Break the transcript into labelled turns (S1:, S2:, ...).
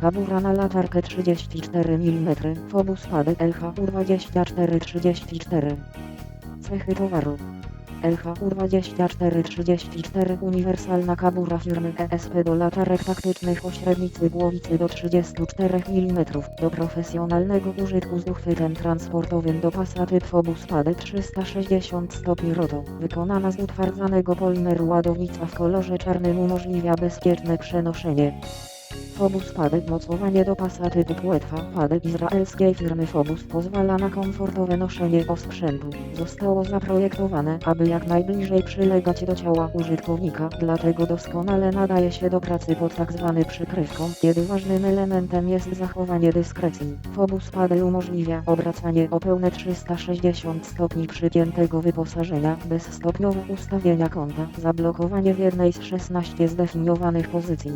S1: Kabura na latarkę 34 mm. Fobus Padek LHU2434. Cechy towaru. LHU2434 Uniwersalna kabura firmy ESP do latarek taktycznych o średnicy głowicy do 34 mm do profesjonalnego użytku z uchwytem transportowym do pasa typ Fobus Padek 360 stopni ROTO. Wykonana z utwardzanego polimeru ładownica w kolorze czarnym umożliwia bezpieczne przenoszenie. Fobus Padek mocowanie do pasa typu płetwa Padek izraelskiej firmy Fobus pozwala na komfortowe noszenie osprzętu. Zostało zaprojektowane, aby jak najbliżej przylegać do ciała użytkownika, dlatego doskonale nadaje się do pracy pod tzw. przykrywką, kiedy ważnym elementem jest zachowanie dyskrecji. Fobus Padel umożliwia obracanie o pełne 360 stopni przypiętego wyposażenia, bez stopniowe ustawienia kąta, zablokowanie w jednej z 16 zdefiniowanych pozycji.